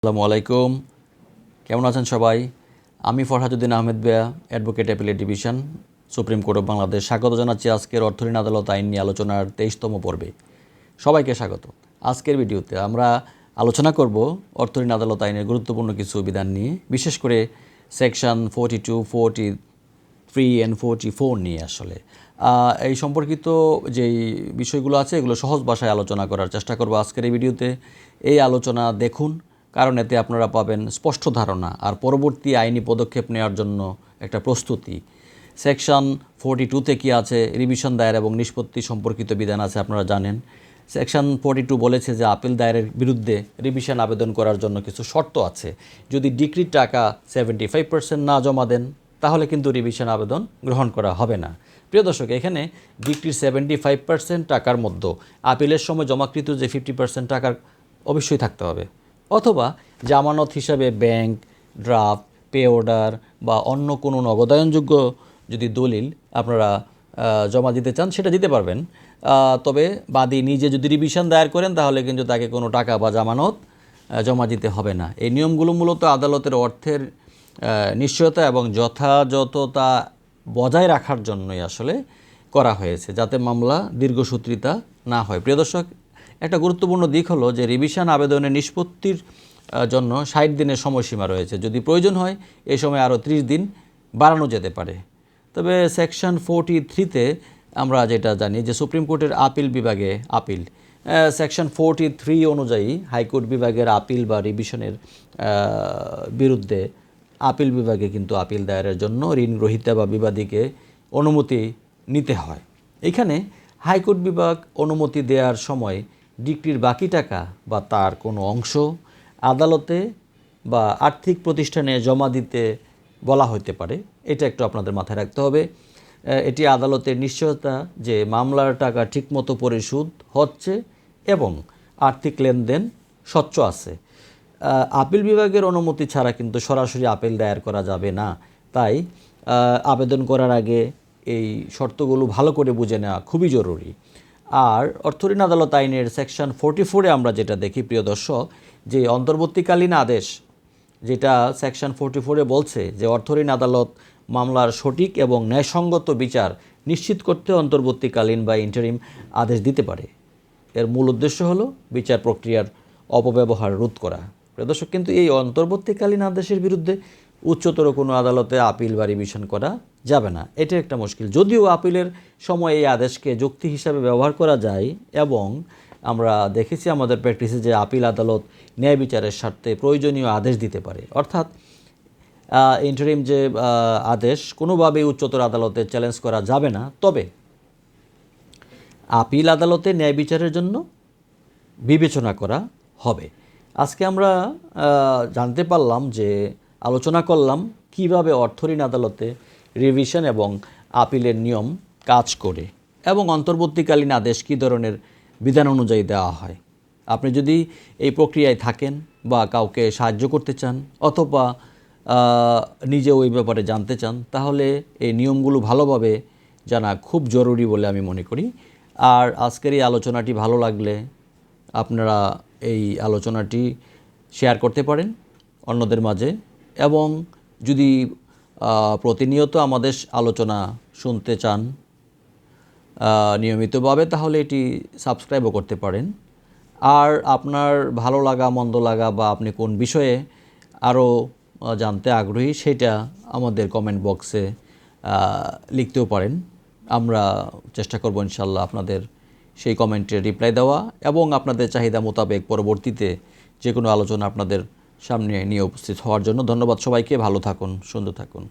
আসসালামু আলাইকুম। কেমন আছেন সবাই? আমি Farhajuddin Ahmed Beya, advocate appellate division, supreme court of Bangladesh. স্বাগত জানাচ্ছি আজকের অর্থঋণ আদালত আইন নিয়ে আলোচনার তেইশতম পর্বে। সবাইকে স্বাগত। আজকের ভিডিওতে আমরা আলোচনা করব অর্থঋণ আদালত আইনের গুরুত্বপূর্ণ কিছু বিধান নিয়ে, বিশেষ করে section forty two, forty three and forty four নিয়ে আসলে। এই সম্পর্কিত যেই বিষয়গুলো আছে, এগুলো সহজ ভাষায় আলোচনা করার চেষ্টা করব আজকের এই ভিডিওতে। এই আলোচনা দেখুন কারণ এতে আপনারা পাবেন স্পষ্ট ধারণা আর পরবর্তী আইনি পদক্ষেপ নেওয়ার জন্য একটা প্রস্তুতি। সেকশন ফোরটি টুতে কী আছে? রিভিশন দায়ের এবং নিষ্পত্তি সম্পর্কিত বিধান আছে, আপনারা জানেন। সেকশন ফোরটি টু বলেছে যে আপিল দায়েরের বিরুদ্ধে রিভিশন আবেদন করার জন্য কিছু শর্ত আছে। যদি ডিগ্রির টাকা সেভেন্টি ফাইভ পার্সেন্ট না জমা দেন, তাহলে কিন্তু রিভিশন আবেদন গ্রহণ করা হবে না। প্রিয় দর্শক, এখানে ডিগ্রির সেভেন্টি ফাইভ পার্সেন্ট টাকার মধ্যে আপিলের সময় জমাকৃত যে ফিফটি পার্সেন্ট টাকার অবশ্যই থাকতে হবে। অথবা জামানত হিসাবে ব্যাংক, ড্রাফট, পে অর্ডার বা অন্য কোনো নগদায়নযোগ্য যদি দলিল আপনারা জমা দিতে চান, সেটা দিতে পারবেন। তবে বাদী নিজে যদি রিভিশন দায়ের করেন, তাহলে কিন্তু তাকে কোনো টাকা বা জামানত জমা দিতে হবে না। এই নিয়মগুলো মূলত আদালতের অর্থের নিশ্চয়তা এবং যথাযথতা বজায় রাখার জন্যই আসলে করা হয়েছে, যাতে মামলা দীর্ঘসূত্রিতা না হয়। প্রিয় দর্শক একটা গুরুত্বপূর্ণ দিক হলো যে রিভিশন আবেদনের নিষ্পত্তির জন্য ষাট দিনের সময়সীমা রয়েছে। যদি প্রয়োজন হয় এই সময় আরও ত্রিশ দিন বাড়ানো যেতে পারে। তবে সেকশন ফোরটি থ্রিতে আমরা যেটা জানি যে সুপ্রিম কোর্টের আপিল বিভাগে আপিল সেকশন ফোরটি থ্রি অনুযায়ী হাইকোর্ট বিভাগের আপিল বা রিভিশনের বিরুদ্ধে আপিল বিভাগে কিন্তু আপিল দায়েরের জন্য ঋণ গ্রহীতা বা বিবাদীকে অনুমতি নিতে হয়। এখানে হাইকোর্ট বিভাগ অনুমতি দেওয়ার সময় ডিক্রির বাকি টাকা বা তার কোনো অংশ আদালতে বা আর্থিক প্রতিষ্ঠানে জমা দিতে বলা হতে পারে। এটা একটু আপনাদের মাথায় রাখতে হবে। এটি আদালতের নিশ্চয়তা যে মামলার টাকা ঠিকমতো পরিশোধ হচ্ছে এবং আর্থিক লেনদেন স্বচ্ছ আছে। আপিল বিভাগের অনুমতি ছাড়া কিন্তু সরাসরি আপিল দায়ের করা যাবে না। তাই আবেদন করার আগে এই শর্তগুলো ভালো করে বুঝে নেওয়া খুবই জরুরি। আর অর্থঋণ আদালত আইনের সেকশন ফোরটি ফোরে আমরা যেটা দেখি, প্রিয় দর্শক, যে অন্তর্বর্তীকালীন আদেশ, যেটা সেকশন ফোরটি ফোরে বলছে যে অর্থঋণ আদালত মামলার সঠিক এবং ন্যায়সঙ্গত বিচার নিশ্চিত করতে অন্তর্বর্তীকালীন বা ইন্টারিম আদেশ দিতে পারে। এর মূল উদ্দেশ্য হলো বিচার প্রক্রিয়ার অপব্যবহার রোধ করা। দর্শক, কিন্তু এই অন্তর্বর্তীকালীন আদেশের বিরুদ্ধে উচ্চতর কোনো আদালতে আপিল বা রিভিশন করা যাবে না। এটা একটা মুশকিল। যদিও আপিলের সময় এই আদেশকে যুক্তি হিসাবে ব্যবহার করা যায় এবং আমরা দেখেছি আমাদের প্র্যাকটিসে যে আপিল আদালত ন্যায় বিচারের স্বার্থে প্রয়োজনীয় আদেশ দিতে পারে। অর্থাৎ ইন্টারিম যে আদেশ কোনোভাবেই উচ্চতর আদালতে চ্যালেঞ্জ করা যাবে না। তবে আপিল আদালতে ন্যায় বিচারের জন্য বিবেচনা করা হবে। আজকে আমরা জানতে পারলাম যে, আলোচনা করলাম কীভাবে অর্থঋণ আদালতে রিভিশন এবং আপিলের নিয়ম কাজ করে এবং অন্তর্বর্তীকালীন আদেশ কী ধরনের বিধান অনুযায়ী দেওয়া হয়। আপনি যদি এই প্রক্রিয়ায় থাকেন বা কাউকে সাহায্য করতে চান অথবা নিজে ওই ব্যাপারে জানতে চান, তাহলে এই নিয়মগুলো ভালোভাবে জানা খুব জরুরি বলে আমি মনে করি। আর আজকের এই আলোচনাটি ভালো লাগলে আপনারা এই আলোচনাটি শেয়ার করতে পারেন অন্যদের মাঝে এবং যদি প্রতিনিয়ত আমাদের আলোচনা শুনতে চান নিয়মিতভাবে, তাহলে এটি সাবস্ক্রাইবও করতে পারেন। আর আপনার ভালো লাগা, মন্দ লাগা বা আপনি কোন বিষয়ে আরও জানতে আগ্রহী, সেটা আমাদের কমেন্ট বক্সে লিখতেও পারেন। আমরা চেষ্টা করব ইনশাল্লাহ আপনাদের সেই কমেন্টের রিপ্লাই দেওয়া এবং আপনাদের চাহিদা মোতাবেক পরবর্তীতে যে কোনো আলোচনা আপনাদের সামনে নিয়ে উপস্থিত হওয়ার জন্য ধন্যবাদ সবাইকে। ভালো থাকুন সুন্দর থাকুন।